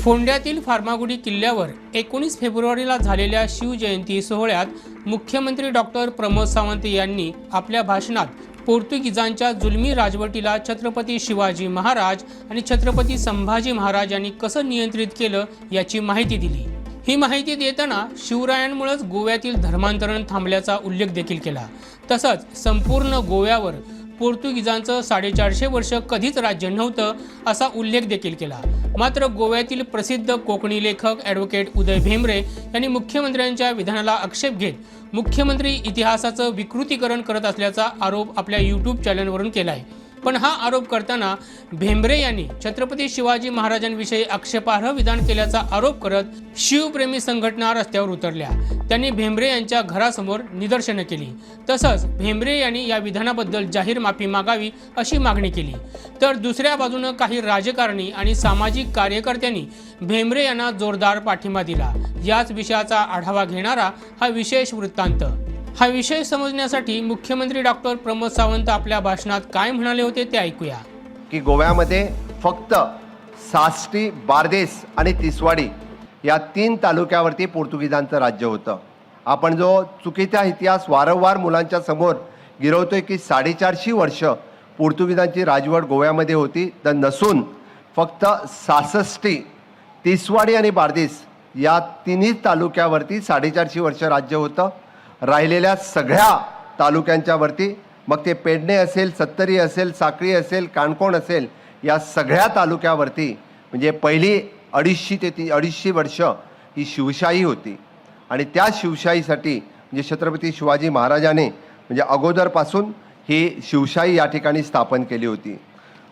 फोंड्यातील फार्मागुडी किल्ल्यावर एकोणीस फेब्रुवारीला झालेल्या शिवजयंती सोहळ्यात मुख्यमंत्री डॉक्टर प्रमोद सावंत यांनी आपल्या भाषणात पोर्तुगीजांच्या जुलमी राजवटीला छत्रपती शिवाजी महाराज आणि छत्रपती संभाजी महाराज यांनी कसं नियंत्रित केलं याची माहिती दिली. ही माहिती देताना शिवरायांमुळेच गोव्यातील धर्मांतरण थांबल्याचा उल्लेख देखील केला. तसंच संपूर्ण गोव्यावर पोर्तुगीजांचं साडेचारशे वर्ष कधीच राज्य नव्हतं असा उल्लेख देखील केला. मात्र गोव्यातील प्रसिद्ध कोकणी लेखक ॲडव्होकेट उदय भेंबरे यांनी मुख्यमंत्र्यांच्या विधानाला आक्षेप घेत मुख्यमंत्री इतिहासाचं विकृतीकरण करत असल्याचा आरोप आपल्या यूट्यूब चॅनलवरून केला आहे पण हा आरोप करताना भेंबरे यांनी छत्रपती शिवाजी महाराजांविषयी आक्षेपार्ह विधान केल्याचा आरोप करत शिवप्रेमी संघटना रस्त्यावर उतरल्या. त्यांनी भेंबरे यांच्या घरासमोर निदर्शनं केली. तसंच भेंबरे यांनी या विधानाबद्दल जाहीर माफी मागावी अशी मागणी केली. तर दुसऱ्या बाजूनं काही राजकारणी आणि सामाजिक कार्यकर्त्यांनी भेंबरे यांना जोरदार पाठिंबा दिला. याच विषयाचा आढावा घेणारा हा विशेष वृत्तांत. हा विषय समजण्यासाठी मुख्यमंत्री डॉक्टर प्रमोद सावंत आपल्या भाषणात काय म्हणाले होते ते ऐकूया. की गोव्यामध्ये फक्त साष्टी बारदेस आणि तिसवाडी या तीन तालुक्यावरती पोर्तुगीजांचं राज्य होतं. आपण जो चुकीचा इतिहास वारंवार मुलांच्या समोर गिरवतोय की साडेचारशे वर्ष पोर्तुगीजांची राजवट गोव्यामध्ये होती तर नसून फक्त सासष्टी तिसवाडी आणि बारदेस या तिन्ही तालुक्यावरती साडेचारशे वर्ष राज्य होतं. राहिलेल्या सगळ्या तालुक्यांच्यावरती मग ते पेडणे असेल सत्तरी असेल साखळी असेल काणकोण असेल या सगळ्या तालुक्यावरती म्हणजे पहिली अडीचशे ते ती अडीचशे वर्ष ही शिवशाही होती. आणि त्या शिवशाहीसाठी म्हणजे छत्रपती शिवाजी महाराजाने म्हणजे अगोदरपासून ही शिवशाही या ठिकाणी स्थापन केली होती.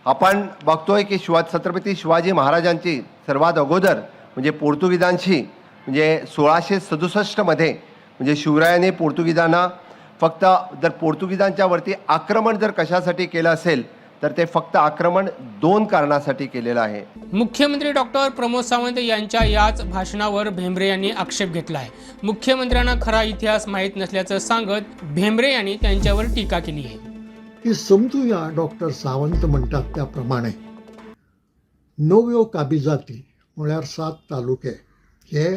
आपण बघतोय की शिवा छत्रपती शिवाजी महाराजांची सर्वात अगोदर म्हणजे पोर्तुगीजांशी म्हणजे सोळाशे सदुसष्टमध्ये म्हणजे शिवरायाने पोर्तुगीजांना फक्त जर पोर्तुगीजांच्या वरती आक्रमण जर कशासाठी केलं असेल तर ते फक्त आक्रमण दोन कारणासाठी केलेलं आहे. मुख्यमंत्री डॉक्टर प्रमोद सावंत यांच्या याच भाषणावर भेंबरे यांनी आक्षेप घेतला आहे. मुख्यमंत्र्यांना खरा इतिहास माहीत नसल्याचं सांगत भेंबरे यांनी त्यांच्यावर टीका केली आहे. की समजूया डॉक्टर सावंत म्हणटात त्या प्रमाणे नव्यो काबिजाती म्हळ्यार सात तालुके हे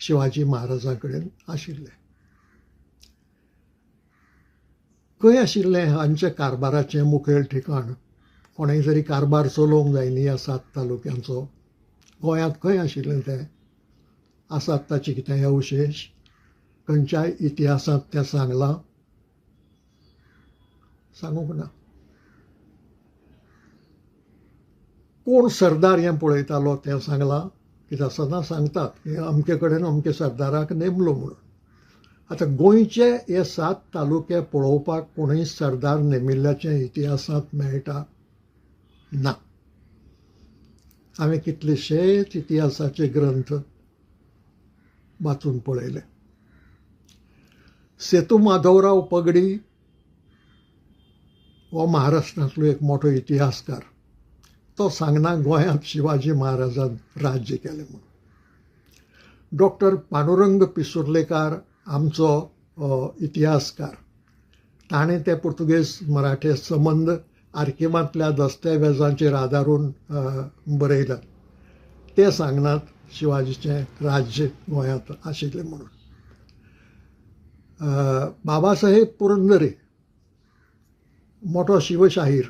शिवाजी महाराजा कडेन आशिल्ले खंय आशिल्लें हांचे कारबाराचें मुखेल ठिकाण. कोणेंय जरी कारबार चलोवंक जाय न्ही ह्या सात तालुक्यांचो. गोंयांत खंय आशिल्लें तें? आसात ताचे कितें अवशेश खंयच्याय इतिहासांत तें सांगलां? सांगूंक ना कोण सरदार हें पळयतालो तें सांगलां? कित्याक सदां सांगतात की अमके कडेन अमके सरदाराक नेमलो म्हणून. आतां गोंयचे हे सात तालुके पळोवपाक कोणूय सरदार नेमिल्ल्याचें इतिहासांत मेळटा? ना. हांवें कितलेशेच इतिहासाचे ग्रंथ वाचून पळयले. सेतू माधवराव पगडी हो महाराष्ट्रांतलो एक मोठो इतिहासकार. तो सांगना गोंयांत शिवाजी महाराजान राज्य केलें म्हणून. डॉक्टर पांडुरंग पिसुर्लेकार आमचो इतिहासकार. ताणें ते पुर्तुगेज मराठे संबंद आर्किमांतल्या दस्तावेजांचेर आदारून अ, बरयल्यात ते सांगनात शिवाजीचें राज्य गोंयांत आशिल्लें म्हणून. बाबासाहेब पुरंदरे मोठो शिवशाहीर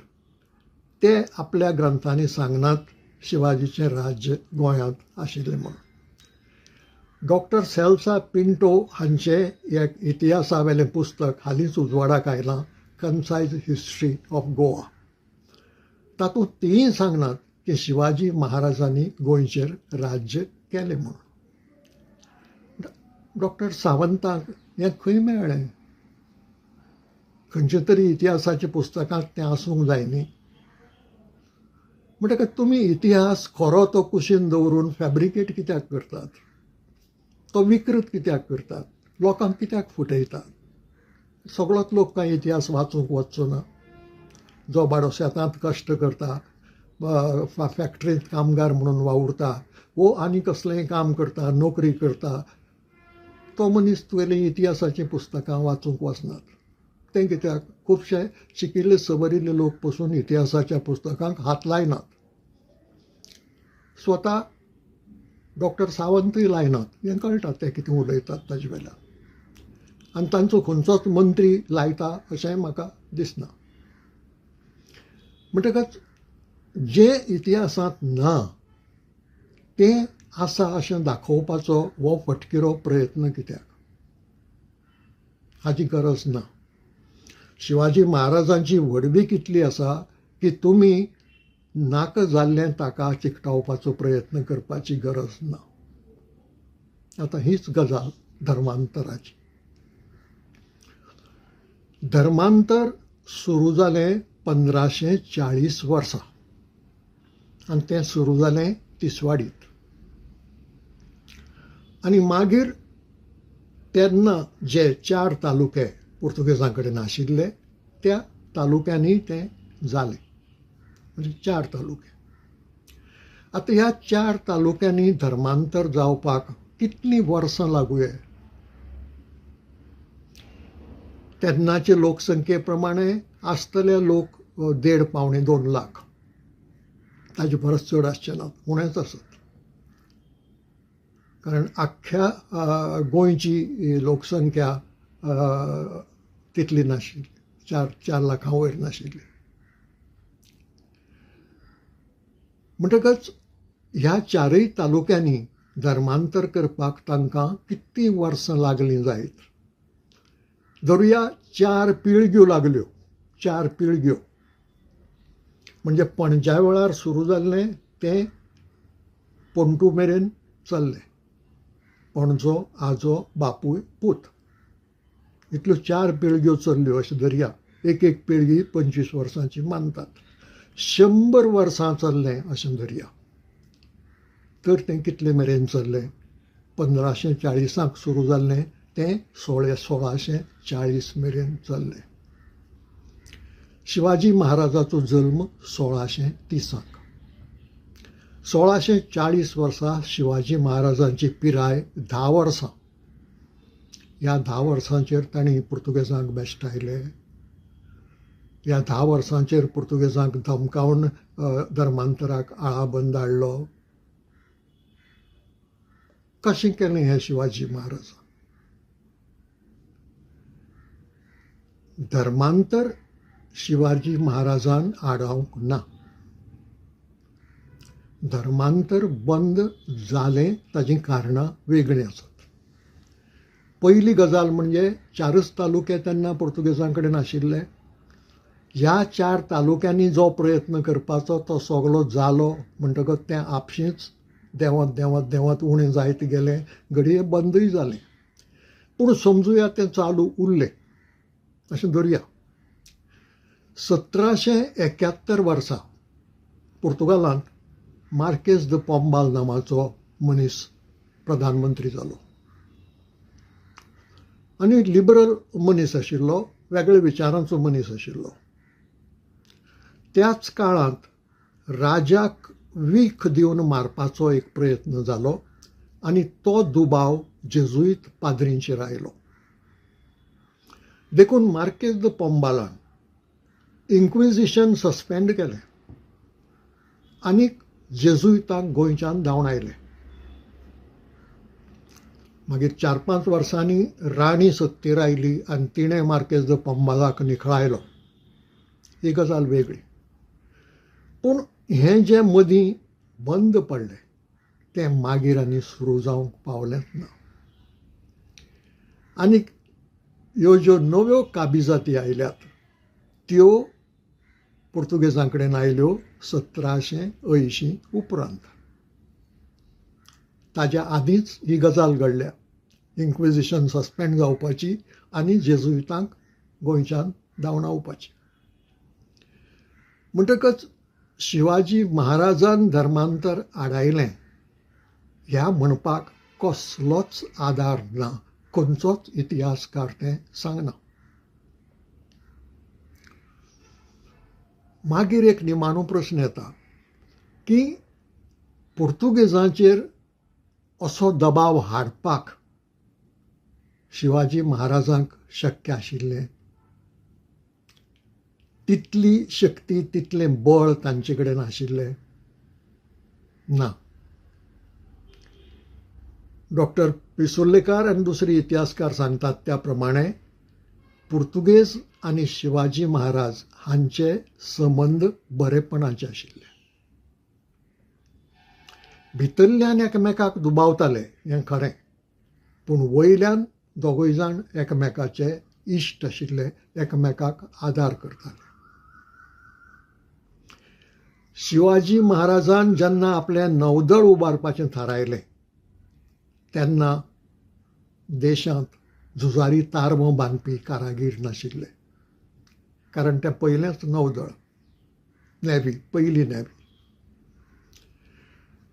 ते आपल्या ग्रंथांनी सांगनात शिवाजीचें राज्य गोंयांत आशिल्लें म्हणून. डॉक्टर सेल्सा पिंटो हांचे एक इतिहासावेलें पुस्तक हालींच उजवाडाक आयलां कन्सायज हिस्ट्री ऑफ गोवा. तातूंत तीय सांगनात की शिवाजी महाराजांनी गोंयचेर राज्य केलें म्हणून. डॉक्टर सावंताक हें खंय मेळ्ळें? खंयचे तरी इतिहासाच्या पुस्तकांत तें आसूंक जाय न्ही म्हणटकच तुमी इतिहास खरो तो कुशीन दवरून फॅब्रिकेट कित्याक करतात? तो विकृत कित्याक करतात? लोकांक कित्याक फुटयतात? सगळोच लोक कांय इतिहास वाचूंक वचचो ना जो बाडो शेतांत कश्ट करता वा फॅक्टरींत कामगार म्हणून वावुरता वो आनी कसलेंय काम करता नोकरी करता तो मनीस तुवेलीं इतिहासाचीं पुस्तकां वाचूंक वचनात. तें कित्याक खुबशे शिकिल्ले सबरिल्ले लोक पसून इतिहासाच्या पुस्तकांक हात लायनात. स्वता डॉक्टर सावंतय लायनात. हें कळटा ते कितें उलयतात ताजे वेल्यान आनी तांचो खंयचोच मंत्री लायता अशेंय म्हाका दिसना. म्हणटकच जे इतिहासांत ना तें आसा अशें दाखोवपाचो हो फटकिरो प्रयत्न कित्याक? हाची गरज ना. शिवाजी महाराजांची व्हडवी कितली आसा की तुमी नाक जाल्लें ताका चिकटावपाचो प्रयत्न करपाची गरज ना. आतां हीच गजाल धर्मांतराची. धर्मांतर सुरू जालें पंदराशें चाळीस वर्सां आनी तें सुरू जालें तिसवाडीत. आनी मागीर तेन्ना जे चार तालुके पुर्तुगेजां कडेन आशिल्ले त्या तालुक्यांनी तें जालें म्हणजे चार तालुके. आतां ह्या चार तालुक्यांनी धर्मांतर जावपाक कितलीं वर्सां लागूये तेन्नाचे लोकसंख्ये प्रमाणे आसतले लोक देड पावणे दोन लाख. ताजे परस चड आसचे नात उणेच आसत कारण आख्ख्या गोंयची लोकसंख्या तितली नाशिल्ली चार चार लाखां वयर नाशिल्ली म्हणटकच ह्या चारय तालुक्यांनी धर्मांतर करपाक तांकां कितलीं वर्सां लागलीं जायत धरुया चार पिळग्यो लागल्यो चार पिळग्यो म्हणजे पणज्या वेळार सुरू जाल्लें तें पणटू मेरेन चल्लें. पणजो आजो बापूय पूत. इतल्यो चार पिळग्यो चलल्यो अशें धरया एक एक पिळगी पंचवीस वर्सांची मानतात. शंबर वर्सां चल्लें अशें धरया तर तें कितले मेरेन चल्लें पंदराशें चाळिसांक सुरू जाल्लें तें सोळे सोळाशें चाळीस मेरेन चल्लें शिवाजी महाराजाचो जल्म सोळाशें तिसाक. सोळाशें चाळीस वर्सा शिवाजी महाराजांची पिराय धा वर्सां. ह्या धा वर्सांचेर तांणी पुर्तुगेजांक बेश्टायले ह्या धा वर्सांचेर पुर्तुगेजांक धमकावन धर्मांतराक धर्मांतराक आळाबंद हाडलो. कशें केलें हें शिवाजी महाराज? धर्मांतर शिवाजी महाराजान आडावंक ना. धर्मांतर बंद जालें ताचीं कारणां वेगळीं आसात. पयली गजाल म्हणजे चारच तालुके तेन्ना पुर्तुगेजां कडेन आशिल्ले ह्या चार तालुक्यांनी जो प्रयत्न करपाचो तो सगळो जालो म्हणटकच तें आपशींच देंवत देंवत देंवत उणें जायत गेलें. घडये बंदूय जालें पूण समजुया तें चालू उरलें. अशें धरया. सतराशें एक्यात्तर वर्सा पुर्तुगालांत मार्केस द पॉम्बाल नांवाचो मनीस प्रधानमंत्री जालो आनी लिबरल मनीस आशिल्लो वेगळ्या विचारांचो मनीस आशिल्लो त्याच काळांत राजाक वीख दिवन मारपाचो एक प्रयत्न जालो आनी तो दुबाव जेजुईत पाद्रींचेर आयलो देखून मार्केज द पोंबालान इन्क्विजिशन सस्पेंड केलें आनीक जेजुईतांक गोंयच्यान धांवन आयले. मागीर चार पांच वर्सांनी राणी सत्तेर आयली आनी तिणें मार्केस द पोंबालाक निखळायलो. ही गजाल वेगळी. पूण हें जें मदीं बंद पडलें तें मागीर आनी सुरू जावंक पावलेंच ना. आनीक ह्यो ज्यो नव्यो काबिजाती आयल्यात त्यो पुर्तुगेजां कडेन आयल्यो सतराशें अंयशीं उपरांत. ताज्या आदींच ही गजाल घडल्या. इन्क्विजिशन सस्पेंड जावपाची आनी जेजुवितांक गोंयच्यान धांवडावपाची म्हणटकच शिवाजी महाराजान धर्मांतर आडायलें ह्या म्हणपाक कसलोच आदार ना खंयचोच इतिहासकार तें सांगना. मागीर एक निमाणो प्रस्न येता की पुर्तुगेजांचेर असो दबाव हाडपाक शिवाजी महाराजांक शक्य आशिल्लें. तितली शक्ती तितलें बळ तांचे कडेन आशिल्लें. ना. डॉक्टर पिसुर्लेकर आनी दुसरे इतिहासकार सांगतात त्या प्रमाणे पुर्तुगेज आनी शिवाजी महाराज हांचे संबंद बरेपणाचे आशिल्ले. भितरल्यान एकामेकाक दुबावताले हें खरें पूण वयल्यान दोगूय जाण एकामेकाचे इश्ट आशिल्ले एकामेकाक आदार करताले शिवाजी महाराजान जेन्ना आपलें नौदळ उबारपाचें थारायलें तेन्ना देशांत झुजारी तारमो बांदपी कारागीर नाशिल्ले. कारण तें पयलेंच नौदळ नेवी पयली नेवी.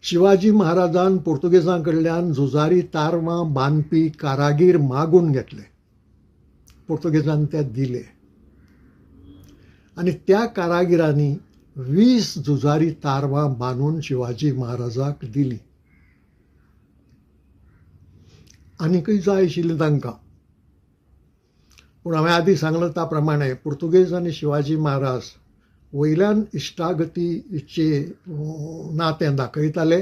शिवाजी महाराजान पोर्तुगेजांकडल्यान झुजारी तारवां बांदपी कारागीर मागून घेतले. पोर्तुगेजान ते दिले. आनी त्या कारागिरांनी वीस झुजारी तारवां बांदून शिवाजी महाराजाक दिली. आनीकय जाय आशिल्ली तांकां. पूण हांवें आदीं सांगलें त्या प्रमाणे पुर्तुगेज आनी शिवाजी महाराज वयल्यान इश्टागतीचे नातें दाखयताले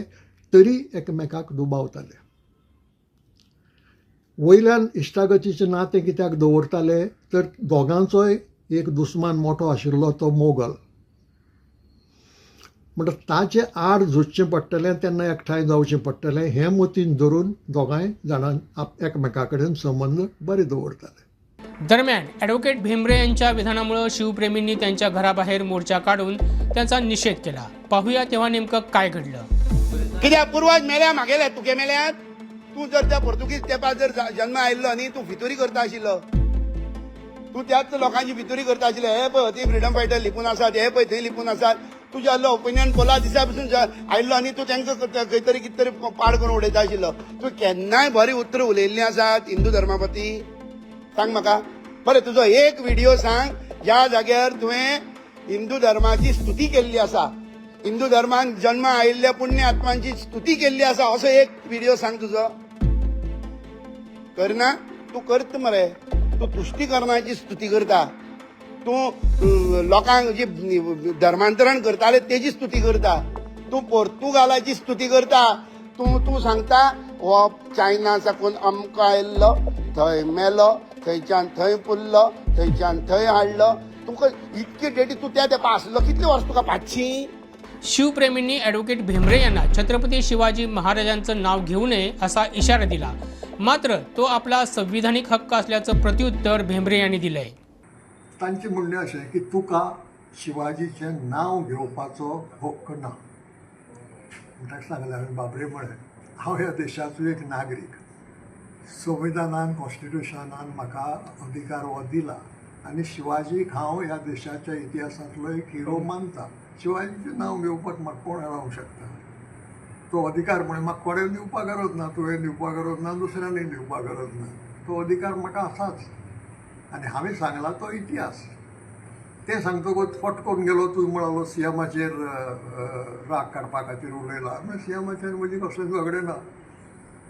तरी एकामेकाक दुबावताले. वयल्यान इश्टागतीचें नातें कित्याक दवरताले तर दोगांचोय एक दुस्मान मोठो आशिल्लो तो मोगल. म्हणटा ताचे आड झुजचें पडटलें तेन्ना एकठांय जावचें पडटलें हें मतीन धरून दोगांय जाणां आप एकामेका कडेन संबंद बरे दवरताले. दरम्यान ॲडव्होकेट भेंबरे यांच्या विधानामुळं शिवप्रेमींनी त्यांच्या घराबाहेर मोर्चा काढून त्यांचा निषेध केला. पाहूया तेव्हा नेमकं काय घडलं. कित्याक पुर्वज मेल्या म्हागेले तुगे मेल्यात तूं जर त्या पोर्तुगीज तेंपार जर जन्म आयिल्लो न्ही तूं भितोरी करता आशिल्लो. तूं त्याच लोकांची भितुरी करता आशिल्लो. हे पळय ती फ्रिडम फायटर लिपून आसात हे पळय थंय लिपून आसात. तुज्या आसलो ओपिनियन पोला दिसा पसून ज- आयिल्लो आनी तूं तांकां खंय तरी कितें तरी पाड करून उडयता आशिल्लो. तूं केन्नाय बरी उतरां उलयल्लीं आसात हिंदू धर्मापती? सांग म्हाका बरें तुजो एक व्हिडिओ सांग. ज्या जाग्यार तुवें हिंदू धर्माची स्तुती केल्ली आसा हिंदू धर्मान जन्म आयिल्ल्या पुण्य आत्मांची स्तुती केल्ली आसा असो एक व्हिडिओ सांग तुजो करना तूं करता मरे. तूं तुष्टीकरणाची स्तुती करता. तूं लोकांक जी धर्मांतरण करताले तेजी स्तुती करता. तूं पोर्तुगालाची स्तुती करता. तूं तूं सांगता हो चायना साकून अमको आयिल्लो थंय मेलो थंयच्यान थंय पुरलो थंयच्यान थंय हाडलो तुका इतके डेटी तूं त्या तेंपा आसलो कितले वर्स तुका पांचशी? शिवप्रेमींनी ॲडव्होकेट भेंबरे यांना छत्रपती शिवाजी महाराजांचं नाव घेऊ नये असा इशारा दिला. मात्र तो आपला संविधानिक हक्क असल्याचं प्रत्युत्तर भेंबरे यांनी दिलंय. तांचें म्हणणें अशें की तुका शिवाजीचें नांव घेवपाचो हक्क ना. सांगलें हांवें बाबरे म्हळें हांव ह्या देशाचो एक नागरीक. संविधानान कॉन्स्टिट्युशनान म्हाका अधिकार हो दिला. आनी शिवाजीक हांव ह्या देशाच्या इतिहासांतलो एक हिरो मानता शिवाजीचें नांव घेवपाक म्हाका कोण रावंक शकता? तो अधिकार म्हण म्हाका कोणें दिवपाक गरज ना तुवें दिवपाक गरज ना दुसऱ्यांनी दिवपाक गरज ना. तो अधिकार म्हाका आसाच आनी हांवें सांगला तो इतिहास. तें सांगतकच फटकोन गेलो तूं म्हणालो सीएमाचेर राग काडपा खातीर उलयला. म्हळ्यार सीएमाचेर म्हजी कसलें झगडें ना.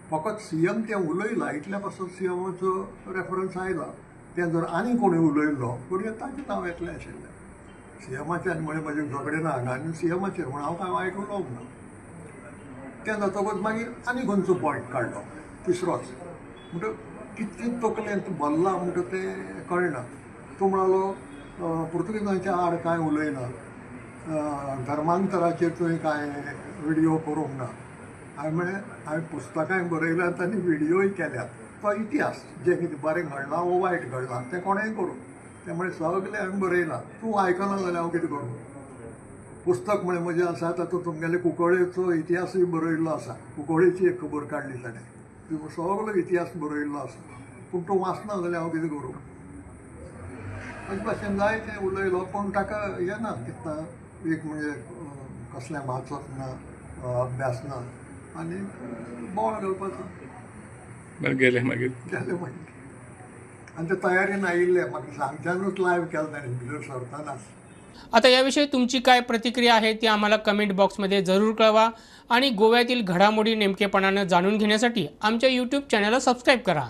फकत सीएम तें उलयला इतल्या पासून सीएमाचो रेफरन्स आयला तें जर आनी कोणी उलयलो पूण ताचें नांव येतलें आशिल्लें सी एमाचेर आनी म्हळें म्हजें झगडें ना हांगा आनी सीएमाचेर म्हण हांव कांय वायट उलोवंक ना तें जातकच मागीर आनी खंयचो पॉयंट काडलो तिसरोच म्हणटा कितलें तकलेंत भरला म्हणटा तें कळना. तूं म्हणालो पुर्तुगेजांच्या आड कांय उलयना? धर्मांतराचेर तुवें कांय व्हिडियो करूंक ना? हांवें हांवें पुस्तकांय बरयल्यात आनी व्हिडियोय केल्यात. तो इतिहास जें कितें बरें घडलां वो वायट घडलां तें कोणेंय करूं. तें म्हळें सगलें हांवें बरयलां तूं आयकना जाल्यार हांव कितें करूं? पुस्तक म्हळें म्हजें आसा तातूंत तुमगेले कुंकळेचो इतिहासूय बरयल्लो आसा कुंकळेची एक खबर काडली ताणें तितून सगलो इतिहास बरयल्लो आसा पूण तो वाचना जाल्यार हांव कितें करूं? अशे भाशेन जायतें उलयलो पूण ताका हें ना कितें एक म्हणजे कसलें वाचप ना अभ्यास ना आनी बोवाळ घालपाचो बरें गेले मागीर गेले. मागीर आनी ते तयारीन आयिल्ले म्हाका सांगच्यानूच लायव्ह केलें ताणें भितर सरतानाच आता याविषयी तुमची काय प्रतिक्रिया आहे ती आम्हाला कमेंट बॉक्समध्ये जरूर कळवा. आणि गोव्यातील घडामोडी नेमकेपणानं जाणून घेण्यासाठी आमच्या यूट्यूब चॅनलला सबस्क्राईब करा.